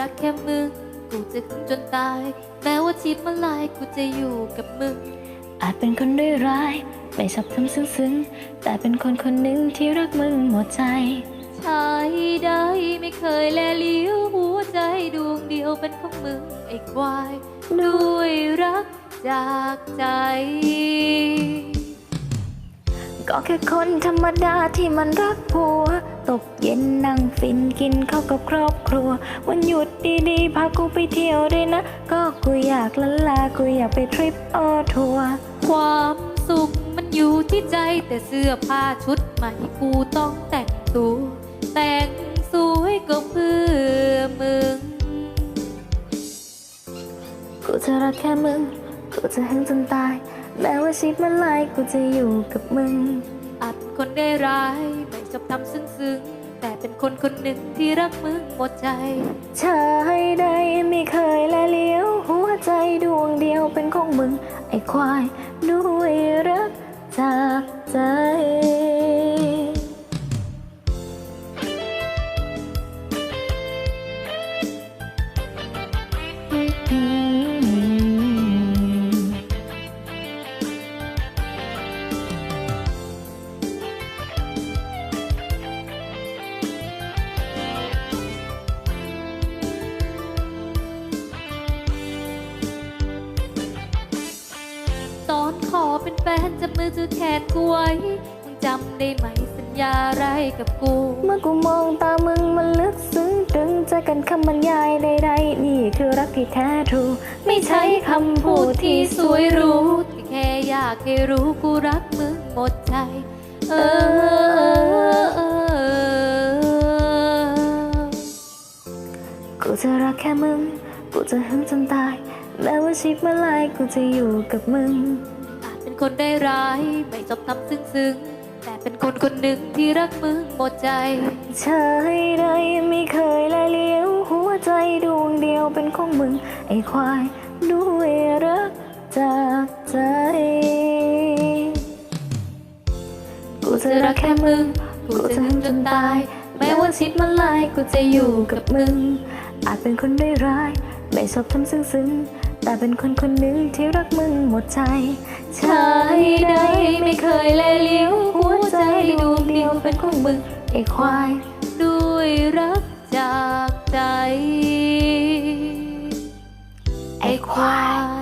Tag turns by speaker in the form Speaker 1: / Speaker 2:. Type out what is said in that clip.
Speaker 1: รักแค่มึง กูจะขึ้นจนตาย แม้ว่าชีพมาลายกูจะอยู่กับมึง
Speaker 2: อาจเป็นคนด้อยร้าย ไม่ชอบทำซึ้งๆ แต่เป็นคนคนหนึ่งที่รักมึงหมดใจ
Speaker 1: ชายใดไม่เคยแลเลี้ยวหัวใจดวงเดียวเป็นของมึงไอ้ควาย ด้วยรักจากใจ
Speaker 2: ก็แค่คนธรรมดาที่มันรักผัว ตกเย็นนั่งฟินกินข้าวกับครอบครัว วันหยุดดีๆ พากูไปเที่ยวด้วยนะ ก็กูอยากละลา กูอยากไปทริปออทัวร์
Speaker 1: ความสุขมันอยู่ที่ใจแต่เสื้อผ้าชุดใหม่กูต้องแต่งตัวแต่งสวยก็เพื่อมึง
Speaker 2: กูจะรักแค่มึง กูจะหึงจนตาย แม้ว่าชีวิตมันลายกูจะอยู่กับมึง
Speaker 1: อาจเป็นคนได้ร้าย ไม่ชอบทำซึ้งซึ่งแต่เป็นคนคนหนึ่งที่รักมึงหมดใจ
Speaker 2: ชายใดไม่เคยละเลี้ยว หัวใจดวงเดียวเป็นของมึง ไอ้ควายด้วยรักจากใจ
Speaker 1: แฟนจับมือถือแขนกูไว้มึงจำได้ไหมสัญญาอะไรกับกู
Speaker 2: เมื่อกูมองตามึงมันลึกซึ้งตรึงใจกันคำบรรยายใดๆนี่คือรักที่แท้ทรู
Speaker 1: ไม่ใช่คำพูดที่สวยหรู้ที่แค่อยากให้รู้กูรักมึงหมดใจเออเออเออ
Speaker 2: กูจะรักแค่มึง กูจะหึงจนตายแม้ว่าชีวิตมันลายกูจะอยู่กับมึง
Speaker 1: อาจเป็น คนได้ร้าย ไม่ชอบทำซึ้งๆแต่เป็นคนคนหนึ่งที่รักมึงหมดใจ
Speaker 2: ชายใดไม่เคยแลเลี้ยว หัวใจดวงเดียวเป็นของมึง ไอ้ควายด้วยรักจากใจ กูจะรักแค่มึง กูจะหึงจนตาย แม้ว่าชีวิตมันลาย กูจะอยู่กับมึง อาจเป็นคนได้ร้าย ไม่ชอบทำซึ้งๆ แต่เป็นคนคนหนึ่งที่รักมึงหมดใจชายใดไม่เคยแลเลี้ยวหัวใจดวงเดียวเป็นของมึงไอ้ควาย
Speaker 1: ด้วยรักจากใจ
Speaker 2: ไอ้ควาย
Speaker 1: ย